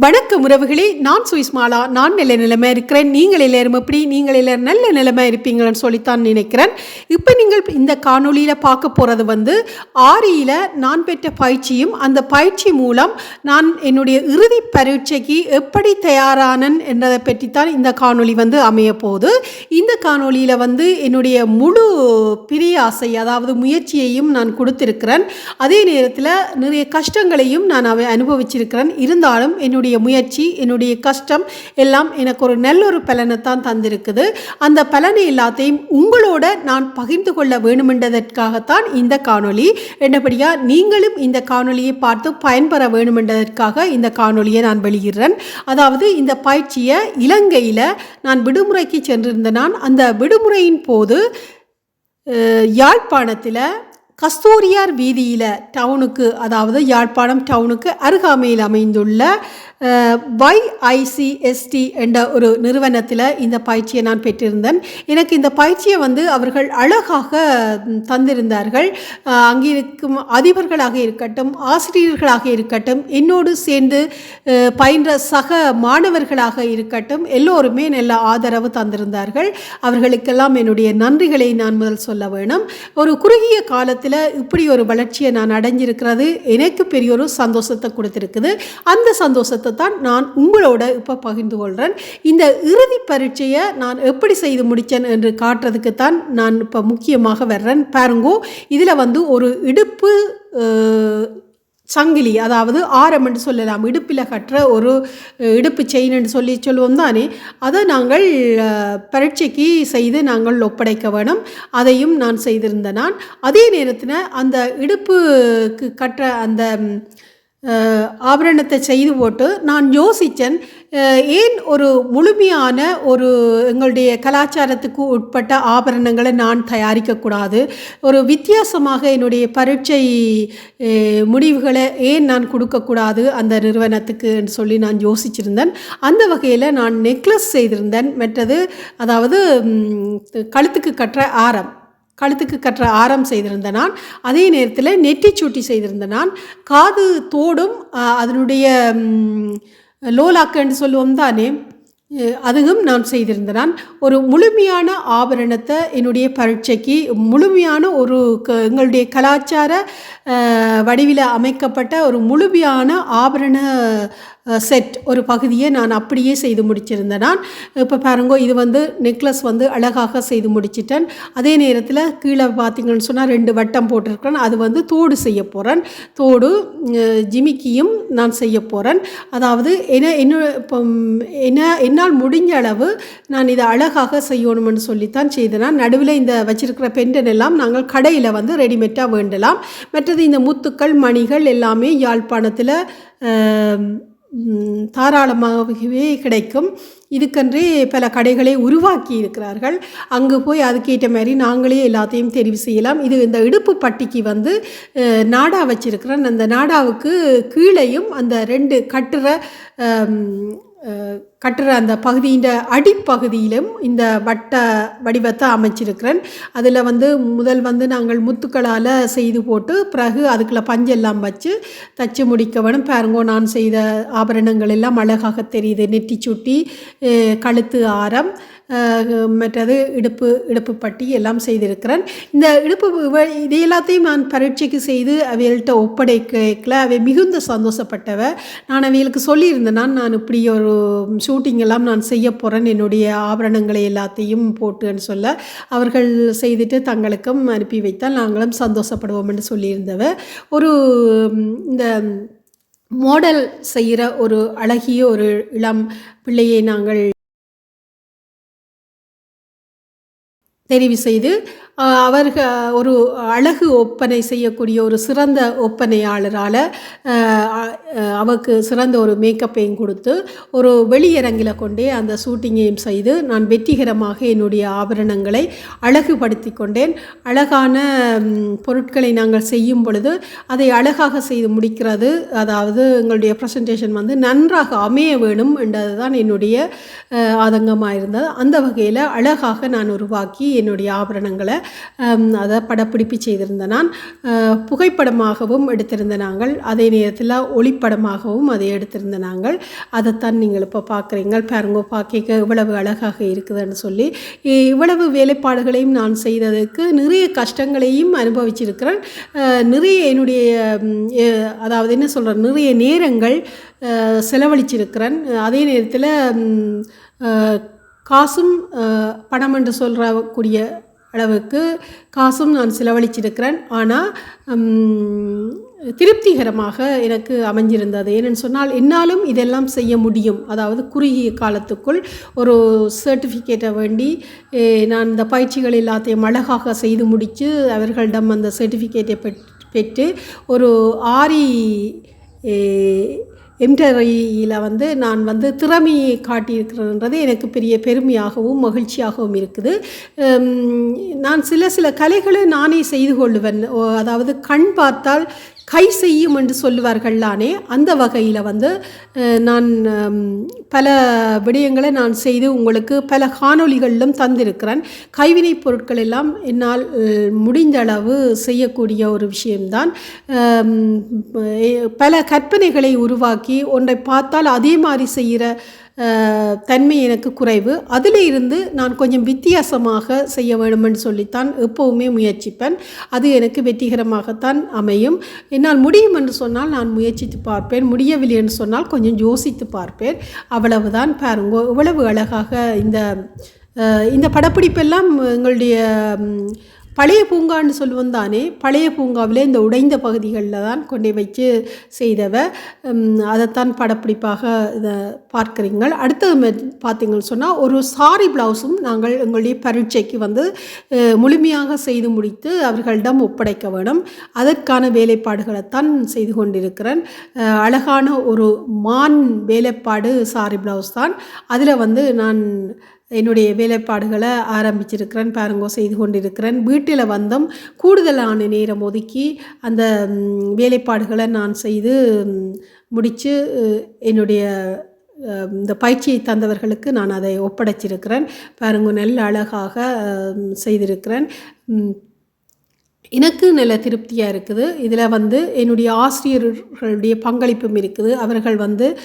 வணக்கம் உறவுகளே நான் சுயிஸ்மாலா நான் நல்ல நிலைமை இருக்கிறேன். நீங்கள் எல்லாரும் எப்படி? நீங்கள் எல்லாரும் நல்ல நிலைமை இருப்பீங்கன்னு சொல்லித்தான் நினைக்கிறேன். இப்போ நீங்கள் இந்த காணொளியில் பார்க்க போகிறது வந்து ஆரியில் நான் பெற்ற பயிற்சியும் அந்த பயிற்சி மூலம் நான் என்னுடைய இறுதி பரீட்சைக்கு எப்படி தயாரானன் என்றதை பற்றித்தான் இந்த காணொளி வந்து அமைய போகுது இந்த காணொளியில் வந்து என்னுடைய முழு பிரிய ஆசை அதாவது முயற்சியையும் நான் கொடுத்திருக்கிறேன். அதே நேரத்தில் நிறைய கஷ்டங்களையும் நான் அவை அனுபவிச்சிருக்கிறேன். இருந்தாலும் என்னுடைய என்னுடைய முயற்சி என்னுடைய கஷ்டம் எல்லாம் எனக்கு ஒரு நல்ல ஒரு பலனை தான் தந்திருக்குது. அந்த பலனை எல்லாத்தையும் உங்களோட நான் பகிர்ந்து கொள்ள வேணுமென்றதற்காகத்தான் இந்த காணொளி. என்னபடியாக நீங்களும் இந்த காணொலியை பார்த்து பயன்பெற வேணுமென்றதற்காக இந்த காணொலியை நான் வெளியிடுறேன். அதாவது இந்த பயிற்சியை இலங்கையில் நான் விடுமுறைக்கு சென்றிருந்த நான் அந்த விடுமுறையின் போது யாழ்ப்பாணத்தில் கஸ்தூரியார் வீதியில் டவுனுக்கு அதாவது யாழ்ப்பாணம் டவுனுக்கு அருகாமையில் அமைந்துள்ள ஒய்ஐசிஎஸ்டி என்ற ஒரு நிறுவனத்தில் இந்த பயிற்சியை நான் பெற்றிருந்தேன். எனக்கு இந்த பயிற்சியை வந்து அவர்கள் அழகாக தந்திருந்தார்கள். அங்கே இருக்கும் அதிபர்களாக இருக்கட்டும் ஆசிரியர்களாக இருக்கட்டும் என்னோடு சேர்ந்து பயின்ற சக மாணவர்களாக இருக்கட்டும் எல்லோருமே நல்ல ஆதரவு தந்திருந்தார்கள். அவர்களுக்கெல்லாம் என்னுடைய நன்றிகளை நான் முதல் சொல்ல வேணும். ஒரு குறுகிய காலத்தில் இப்படி ஒரு வளர்ச்சியை நான் அடைஞ்சிருக்கிறது. எனக்கு பெரிய ஒரு சந்தோஷத்தை கொடுத்துருக்குது. அந்த சந்தோஷத்தை தான் நான் உங்களோட இப்போ பகிர்ந்து கொள்கிறேன் இந்த இறுதி பரீட்சையை நான் எப்படி செய்து முடித்தேன் என்று காட்டுறதுக்கு தான் நான் இப்போ முக்கியமாக வர்றேன். பாருங்கோ இதில் வந்து ஒரு இடுப்பு சங்கிலி அதாவது ஆரம் என்று சொல்லலாம். இடுப்பில் கட்டுற ஒரு இடுப்பு செயின் என்று சொல்லி சொல்லுவோம் தானே? அதை நாங்கள் பரீட்சைக்கு செய்து நாங்கள் ஒப்படைக்க வேணும். அதையும் நான் செய்திருந்தேன் நான். அதே நேரத்தில் அந்த இடுப்புக்கு கட்டுற அந்த ஆபரணத்தை செய்து போட்டு நான் யோசித்தேன். ஏன் ஒரு முழுமையான ஒரு எங்களுடைய கலாச்சாரத்துக்கு உட்பட்ட ஆபரணங்களை நான் தயாரிக்கக்கூடாது? ஒரு வித்தியாசமாக என்னுடைய பரீட்சை முடிவுகளை ஏன் நான் கொடுக்கக்கூடாது அந்த நிறுவனத்துக்குன்னு சொல்லி நான் யோசிச்சிருந்தேன். அந்த வகையில் நான் நெக்லஸ் செய்திருந்தேன். மற்றது அதாவது கழுத்துக்கு கட்டுற ஆரம். கழுத்துக்கு கற்ற ஆரம் செய்திருந்த நான் அதே நேரத்தில் நெட்டி சூட்டி செய்திருந்த நான் காது தோடும் அதனுடைய ம், லோலாக்குன்னு சொல்லுவோம் தானே அதுவும் நான் செய்திருந்த நான். ஒரு முழுமையான ஆபரணத்தை என்னுடைய பரீட்சைக்கு முழுமையான ஒரு க எங்களுடைய கலாச்சார வடிவில் அமைக்கப்பட்ட ஒரு முழுமையான ஆபரண செட் ஒரு பகுதியை நான் அப்படியே செய்து முடிச்சிருந்தேன் நான் இப்போ பாருங்கோ இது வந்து நெக்லஸ் வந்து அழகாக செய்து முடிச்சிட்டேன். அதே நேரத்தில் கீழே பார்த்தீங்கன்னு சொன்னால் ரெண்டு வட்டம் போட்டிருக்கிறேன். அது வந்து தோடு செய்ய போகிறேன் தோடு ஜிமிக்கியும் நான் செய்ய போகிறேன் அதாவது என்ன என்ன இப்போ என்ன என்னால் முடிஞ்ச அளவு நான் இதை அழகாக செய்யணும்னு சொல்லித்தான் செய்தேன் நடுவில் இந்த வச்சிருக்கிற பெண்டன் எல்லாம் நாங்கள் கடையில் வந்து ரெடிமேட்டாக வேண்டலாம். மற்றது இந்த முத்துக்கள் மணிகள் எல்லாமே யாழ்ப்பாணத்தில் தாராளமாகவே கிடைக்கும். இதுக்கென்றே பல கடைகளை உருவாக்கி இருக்கிறார்கள். அங்கு போய் அதுக்கேற்ற மாதிரி நாங்களே எல்லாத்தையும் தெரிவு செய்யலாம். இது இந்த இடுப்பு பட்டிக்கு வந்து நாடா வச்சிருக்கிறேன். அந்த நாடாவுக்கு கீழேயும் அந்த ரெண்டு கட்டுற கட்டுற அந்த பகுதியின் அடிப்பகுதியிலும் இந்த வட்ட வடிவத்தை அமைச்சிருக்கிறேன். அதில் வந்து முதல் வந்து நாங்கள் முத்துக்களால் செய்து போட்டு பிறகு அதுக்குள்ள பஞ்செல்லாம் வச்சு தச்சு முடிக்க வேணும். பாருங்கோ நான் செய்த ஆபரணங்கள் எல்லாம் அழகாக தெரியுது. நெட்டி சுட்டி கழுத்து ஆரம் மற்றது இடுப்பு இடுப்பு பட்டி எல்லாம் செய்திருக்கிறேன். இந்த இடுப்பு இது எல்லாத்தையும் நான் பரீட்சைக்கு செய்து அவைகள்கிட்ட ஒப்படைக்கல. அவை மிகுந்த சந்தோஷப்பட்டவ. நான் அவைகளுக்கு சொல்லியிருந்தேன். நான் நான் இப்படி ஒரு ஷூட்டிங் எல்லாம் நான் செய்ய போகிறேன் என்னுடைய ஆபரணங்களை எல்லாத்தையும் போட்டுன்னு சொல்ல அவர்கள் செய்துட்டு தங்களுக்கும் அனுப்பி வைத்தால் நாங்களும் சந்தோஷப்படுவோம் என்று சொல்லியிருந்தவ ஒரு இந்த மாடல் செய்கிற ஒரு அழகிய ஒரு இளம் பிள்ளையை நாங்கள் தெரிவு செய்து அவர்கள் ஒரு அழகு ஒப்பனை செய்யக்கூடிய ஒரு சிறந்த ஒப்பனையாளரால் அவருக்கு சிறந்த ஒரு மேக்கப்பையும் கொடுத்து ஒரு வெளியரங்கில் கொண்டே அந்த ஷூட்டிங்கையும் செய்து நான் வெற்றிகரமாக என்னுடைய ஆபரணங்களை அழகுபடுத்தி கொண்டேன். அழகான பொருட்களை நாங்கள் செய்யும் பொழுது அதை அழகாக செய்து முடிக்கிறது அதாவது எங்களுடைய ப்ரெசன்டேஷன் வந்து நன்றாக அமைய வேணும் என்றது தான் என்னுடைய ஆதங்கமாக இருந்தது. அந்த வகையில் அழகாக நான் உருவாக்கி என்னுடைய ஆபரணங்களை அதை படப்பிடிப்பு செய்திருந்த நான் புகைப்படமாகவும் எடுத்திருந்த நாங்கள். அதே நேரத்தில் ஒளிப்படமாக ஒளிப்படமாகவும் அதை எடுத்திருந்த நாங்கள். அதைத்தான் நீங்கள் இப்போ பார்க்குறீங்க. பாருங்க பார்க்க இவ்வளவு அழகாக இருக்குதுன்னு சொல்லி. இவ்வளவு வேலைப்பாடுகளையும் நான் செய்ததுக்கு நிறைய கஷ்டங்களையும் அனுபவிச்சிருக்கிறேன். நிறைய என்னுடைய அதாவது என்ன சொல்கிறேன் நிறைய நேரங்கள் செலவழிச்சிருக்கிறேன். அதே நேரத்தில் காசும் பணம் என்று சொல்கிறக்கூடிய அளவுக்கு காசும் நான் செலவழிச்சிருக்கிறேன். ஆனால் திருப்திகரமாக எனக்கு அமைஞ்சிருந்தது. ஏன்னு சொன்னால் என்னாலும் இதெல்லாம் செய்ய முடியும். அதாவது குறுகிய காலத்துக்குள் ஒரு சர்டிஃபிகேட்டை வேண்டி நான் இந்த பயிற்சிகள் எல்லாத்தையும் அழகாக செய்து முடித்து அவர்களிடம் அந்த சர்டிஃபிகேட்டை பெற்று ஒரு ஆரி எம்டரியில் வந்து நான் வந்து திறமையை காட்டியிருக்கிறேன்றது எனக்கு பெரிய பெருமையாகவும் மகிழ்ச்சியாகவும் இருக்குது. நான் சில சில கலைகளை நானே செய்து கொள்ளுவேன். ஓ, அதாவது கண் பார்த்தால் கை செய்யும் என்று சொல்லுவார்கள்லானே அந்த வகையில் வந்து நான் பல விடயங்களை நான் செய்து உங்களுக்கு பல காணொளிகளிலும் தந்திருக்கிறேன். கைவினைப் பொருட்கள் எல்லாம் என்னால் முடிந்த அளவு செய்யக்கூடிய ஒரு விஷயம்தான். பல கற்பனைகளை உருவாக்கி ஒன்றை பார்த்தால் அதே மாதிரி செய்கிற தன்மை எனக்கு குறைவு. அதில் இருந்து நான் கொஞ்சம் வித்தியாசமாக செய்ய வேண்டும்னு சொல்லித்தான் எப்போவுமே முயற்சிப்பேன். அது எனக்கு வெற்றிகரமாகத்தான் அமையும். என்னால் முடியும் என்று சொன்னால் நான் முயற்சித்து பார்ப்பேன். முடியவில்லை என்று சொன்னால் கொஞ்சம் யோசித்து பார்ப்பேன். அவ்வளவுதான் பாருங்க. இவ்வளவு அழகாக இந்த இந்த படப்பிடிப்பெல்லாம் எங்களுடைய பழைய பூங்கான்னு சொல்லுவோம் தானே பழைய பூங்காவில் இந்த உடைந்த பகுதிகளில் தான் கொண்டு வச்சு செய்தவ அதைத்தான் படப்பிடிப்பாக இதை பார்க்குறீங்கள் அடுத்தது பார்த்தீங்கன்னு சொன்னால் ஒரு சாரி ப்ளவுஸும் நாங்கள் எங்களுடைய பரீட்சைக்கு வந்து முழுமையாக செய்து முடித்து அவர்களிடம் ஒப்படைக்க வேணும். அதற்கான வேலைப்பாடுகளைத்தான் செய்து கொண்டிருக்கிறேன். அழகான ஒரு மான் வேலைப்பாடு சாரி ப்ளவுஸ் தான். அதில் வந்து நான் என்னுடைய வேலைப்பாடுகளை ஆரம்பிச்சிருக்கிறேன் பாருங்கோ செய்து கொண்டிருக்கிறேன். வீட்டில் வந்தும் கூடுதலான நேரம் ஒதுக்கி அந்த வேலைப்பாடுகளை நான் செய்து முடித்து என்னுடைய இந்த பயிற்சியை தந்தவர்களுக்கு நான் அதை ஒப்படைச்சிருக்கிறேன். பாருங்க நல்ல அழகாக செய்திருக்கிறேன். எனக்கு நல்ல திருப்தியாக இருக்குது. இதில் வந்து என்னுடைய ஆசிரியர்களுடைய பங்களிப்பும் இருக்குது. அவர்கள் வந்து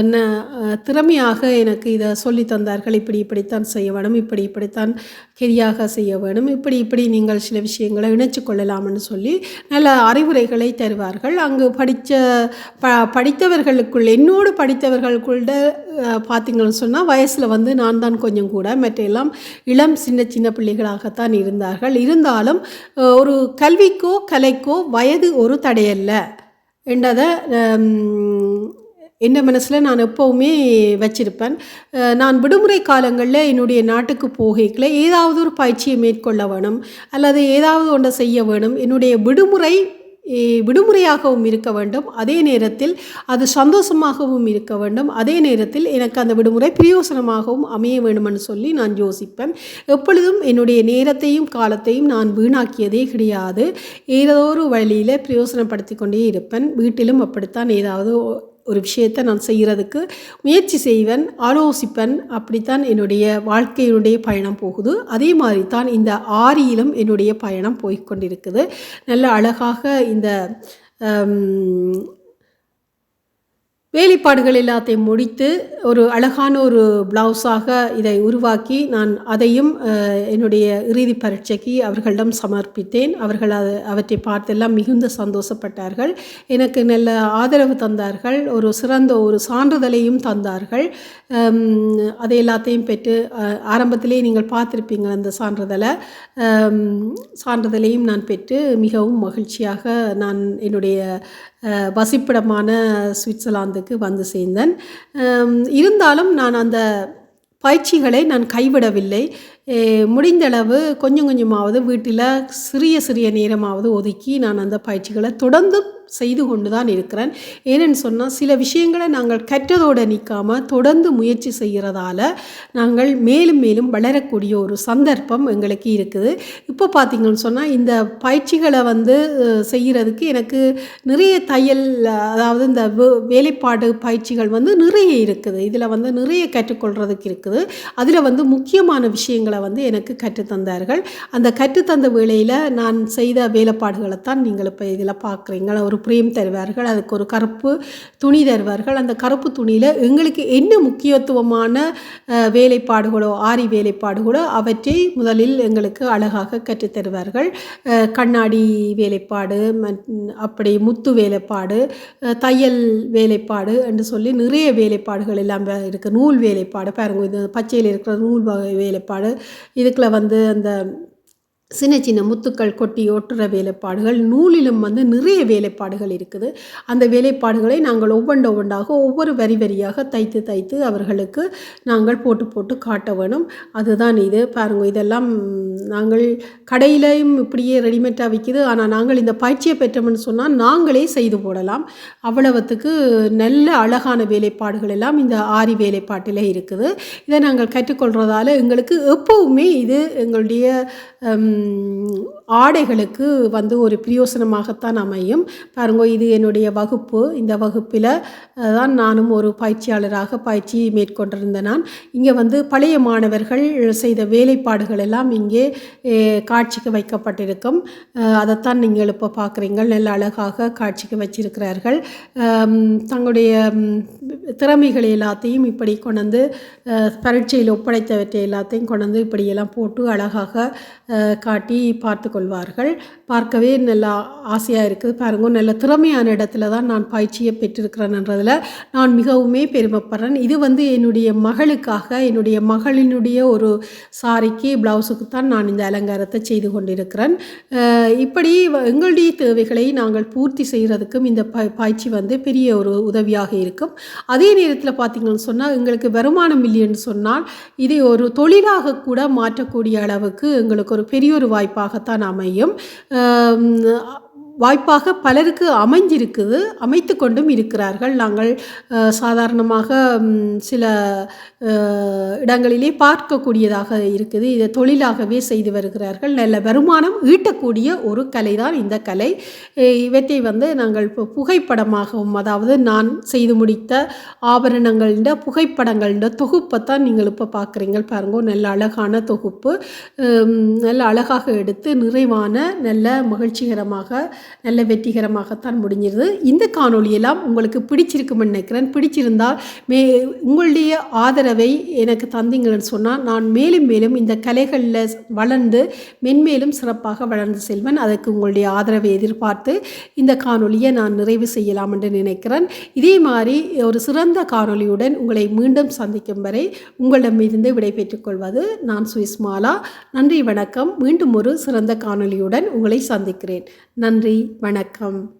ந- திறமையாக எனக்கு இதை சொல்லி தந்தார்கள். இப்படி இப்படித்தான் செய்ய வேணும். இப்படி இப்படித்தான் கெரியாக செய்ய வேணும். இப்படி இப்படி நீங்கள் சில விஷயங்களை இணைச்சு கொள்ளலாம்னு சொல்லி நல்ல அறிவுரைகளை தருவார்கள். அங்கு படித்த ப படித்தவர்களுக்குள் என்னோடு படித்தவர்களுக்குள்ள பார்த்தீங்கன்னு சொன்னால் வயசில் வந்து நான் தான் கொஞ்சம் கூட மற்ற எல்லாம் இளம் சின்ன சின்ன பிள்ளைகளாகத்தான் இருந்தார்கள். இருந்தாலும் ஒரு கல்விக்கோ கலைக்கோ வயது ஒரு தடையல்ல. என்றதை என்ன மனசில் நான் எப்போவுமே வச்சிருப்பேன். நான் விடுமுறை காலங்களில் என்னுடைய நாட்டுக்கு போகைக்கில் ஏதாவது ஒரு பயிற்சியை மேற்கொள்ள வேணும் அல்லது ஏதாவது ஒன்றை செய்ய வேணும். என்னுடைய விடுமுறை விடுமுறையாகவும் இருக்க வேண்டும். அதே நேரத்தில் அது சந்தோஷமாகவும் இருக்க வேண்டும். அதே நேரத்தில் எனக்கு அந்த விடுமுறை பிரயோசனமாகவும் அமைய வேண்டுமென்னு சொல்லி நான் யோசிப்பேன். எப்பொழுதும் என்னுடைய நேரத்தையும் காலத்தையும் நான் வீணாக்கியதே கிடையாது. ஏதோ ஒரு வழியில் பிரயோசனப்படுத்தி கொண்டே இருப்பேன். வீட்டிலும் அப்படித்தான் ஏதாவது ஒரு விஷயத்தை நான் செய்கிறதுக்கு முயற்சி செய்வேன் ஆலோசிப்பேன். அப்படித்தான் என்னுடைய வாழ்க்கையினுடைய பயணம் போகுது. அதே மாதிரி தான் இந்த ஆரியிலும் என்னுடைய பயணம் போய்க்கொண்டிருக்குது நல்ல அழகாக இந்த வேலைப்பாடுகள் எல்லாத்தையும் முடித்து ஒரு அழகான ஒரு ப்ளவுஸாக இதை உருவாக்கி நான் அதையும் என்னுடைய இறுதி பரீட்சைக்கு அவர்களிடம் சமர்ப்பித்தேன். அவர்கள் அது அவற்றை பார்த்தெல்லாம் மிகுந்த சந்தோஷப்பட்டார்கள். எனக்கு நல்ல ஆதரவு தந்தார்கள். ஒரு சிறந்த ஒரு சான்றிதழையும் தந்தார்கள். அதை எல்லாத்தையும் பெற்று ஆரம்பத்திலே நீங்கள் பார்த்துருப்பீங்க அந்த சான்றிதழை. சான்றிதழையும் நான் பெற்று மிகவும் மகிழ்ச்சியாக நான் என்னுடைய வசிப்பிடமான சுவிட்சர்லாந்துக்கு வந்து சேர்ந்தேன். இருந்தாலும் நான் அந்த பயிற்சிகளை நான் கைவிடவில்லை. முடிந்தளவு கொஞ்சம் கொஞ்சமாவது வீட்டில் சிறிய சிறிய நேரமாவது ஒதுக்கி நான் அந்த பயிற்சிகளை தொடர்ந்து செய்து கொண்டு தான் இருக்கிறேன். ஏன்னு சொன்னால் சில விஷயங்களை நாங்கள் கற்றதோடு நிற்காமல் தொடர்ந்து முயற்சி செய்கிறதால நாங்கள் மேலும் மேலும் வளரக்கூடிய ஒரு சந்தர்ப்பம் எங்களுக்கு இருக்குது. இப்போ பார்த்தீங்கன்னு சொன்னால் இந்த பயிற்சிகளை வந்து செய்கிறதுக்கு எனக்கு நிறைய தையல் அதாவது இந்த வே- வேலைப்பாடு பயிற்சிகள் வந்து நிறைய இருக்குது. இதில் வந்து நிறைய கற்றுக்கொள்கிறதுக்கு இருக்குது. அதில் வந்து முக்கியமான விஷயங்களை வேலைகளை வந்து எனக்கு கற்றுத்தந்தார்கள். அந்த கற்றுத்தந்த வேலையில் நான் செய்த வேலைப்பாடுகளை தான் நீங்கள் இப்போ இதில் பார்க்குறீங்க. ஒரு பிரேம் தருவார்கள் அதுக்கு ஒரு கருப்பு துணி தருவார்கள். அந்த கருப்பு துணியில் எங்களுக்கு என்ன முக்கியத்துவமான வேலைப்பாடுகளோ ஆரி வேலைப்பாடுகளோ அவற்றை முதலில் எங்களுக்கு அழகாக கற்றுத்தருவார்கள் கண்ணாடி வேலைப்பாடு அப்படி முத்து வேலைப்பாடு தையல் வேலைப்பாடு என்று சொல்லி நிறைய வேலைப்பாடுகள் எல்லாம் இருக்குது நூல் வேலைப்பாடு பாருங்க இது பச்சையில் இருக்கிற நூல் வகை வேலைப்பாடு. இதுக்குள்ள வந்து அந்த சின்ன சின்ன முத்துக்கள் கொட்டி ஒட்டுற வேலைப்பாடுகள் நூலிலும் வந்து நிறைய வேலைப்பாடுகள் இருக்குது. அந்த வேலைப்பாடுகளை நாங்கள் ஒவ்வொன்று ஒவ்வொன்றாக ஒவ்வொரு வரி வரியாக தைத்து தைத்து அவர்களுக்கு நாங்கள் போட்டு போட்டு காட்ட வேணும். அதுதான் இது. பாருங்க இதெல்லாம் நாங்கள் கடையிலையும் இப்படியே ரெடிமேடாக விற்கிது ஆனால் நாங்கள் இந்த பயிற்சியை பெற்றோம்னு சொன்னால் நாங்களே செய்து போடலாம். அவ்வளவுத்துக்கு நல்ல அழகான வேலைப்பாடுகள் எல்லாம் இந்த ஆரி வேலைப்பாட்டில் இருக்குது. இதை நாங்கள் கற்றுக்கொள்கிறதால எங்களுக்கு எப்போவுமே இது எங்களுடைய ஆடைகளுக்கு வந்து ஒரு பிரயோசனமாகத்தான் அமையும். பாருங்க இது என்னுடைய வகுப்பு. இந்த வகுப்பில் தான் நானும் ஒரு பயிற்சியாளராக பயிற்சி மேற்கொண்டிருந்த நான். இங்கே வந்து பழைய மாணவர்கள் செய்த வேலைப்பாடுகள் எல்லாம் இங்கே காட்சிக்கு வைக்கப்பட்டிருக்கும். அதைத்தான் நீங்கள் இப்போ பார்க்குறீங்க நல்ல அழகாக காட்சிக்கு வச்சிருக்கிறார்கள். தங்களுடைய திறமைகள் எல்லாத்தையும் இப்படி கொண்டு வந்து பரீட்சையில் ஒப்படைத்தவற்றை எல்லாத்தையும் கொண்டு வந்து இப்படியெல்லாம் போட்டு அழகாக காட்டி பார்த்து கொள்வார்கள். பார்க்கவே நல்லா ஆசையாக இருக்குது. பாருங்க நல்ல திறமையான இடத்துல தான் நான் பயிற்சியை பெற்றிருக்கிறேன்ன்றதில் நான் மிகவுமே பெருமைப்படுறேன். இது வந்து என்னுடைய மகளுக்காக என்னுடைய மகளினுடைய ஒரு சாரிக்கு ப்ளவுஸுக்கு தான் நான் இந்த அலங்காரத்தை செய்து கொண்டிருக்கிறேன். இப்படி வ- எங்களுடைய தேவைகளை நாங்கள் பூர்த்தி செய்கிறதுக்கும் இந்த ப பயிற்சி வந்து பெரிய ஒரு உதவியாக இருக்கும். அதே நேரத்தில் பார்த்தீங்கன்னு சொன்னால் எங்களுக்கு வருமானம் இல்லைன்னு சொன்னால் இதை ஒரு தொழிலாக கூட மாற்றக்கூடிய அளவுக்கு எங்களுக்கு ஒரு பெரிய ஒரு வாய்ப்பாகத்தான் அமையும். வாய்ப்பாக பலருக்கு அமைஞ்சிருக்குது அமைத்து கொண்டும் இருக்கிறார்கள். நாங்கள் சாதாரணமாக சில இடங்களிலே பார்க்கக்கூடியதாக இருக்குது. இதை தொழிலாகவே செய்து வருகிறார்கள். நல்ல வருமானம் ஈட்டக்கூடிய ஒரு கலை தான் இந்த கலை. இவற்றை வந்து நாங்கள் இப்போ புகைப்படமாகவும் அதாவது நான் செய்து முடித்த ஆபரணங்கள்ட புகைப்படங்கள்ட தொகுப்பை தான் நீங்கள் இப்போ பார்க்குறீங்க பாருங்க நல்ல அழகான தொகுப்பு. நல்ல அழகாக எடுத்து நிறைவான நல்ல மகிழ்ச்சிகரமாக நல்ல வெற்றிகரமாகத்தான் முடிஞ்சிருது. இந்த காணொளியெல்லாம் உங்களுக்கு பிடிச்சிருக்கும்னு நினைக்கிறேன். பிடிச்சிருந்தால் மே உங்களுடைய ஆதரவை எனக்கு தந்தீங்கன்னு சொன்னால் நான் மேலும் மேலும் இந்த கலைகளில் வளர்ந்து மென்மேலும் சிறப்பாக வளர்ந்து செல்வேன். அதற்கு உங்களுடைய ஆதரவை எதிர்பார்த்து இந்த காணொலியை நான் நிறைவு செய்யலாம் என்று நினைக்கிறேன். இதே மாதிரி ஒரு சிறந்த காணொளியுடன் உங்களை மீண்டும் சந்திக்கும் வரை உங்களிடமிருந்து விடைபெற்றுக் கொள்வது நான் சுவிஸ்மாலா. நன்றி வணக்கம். மீண்டும் ஒரு சிறந்த காணொளியுடன் உங்களை சந்திக்கிறேன். நன்றி. நன்றி வணக்கம்.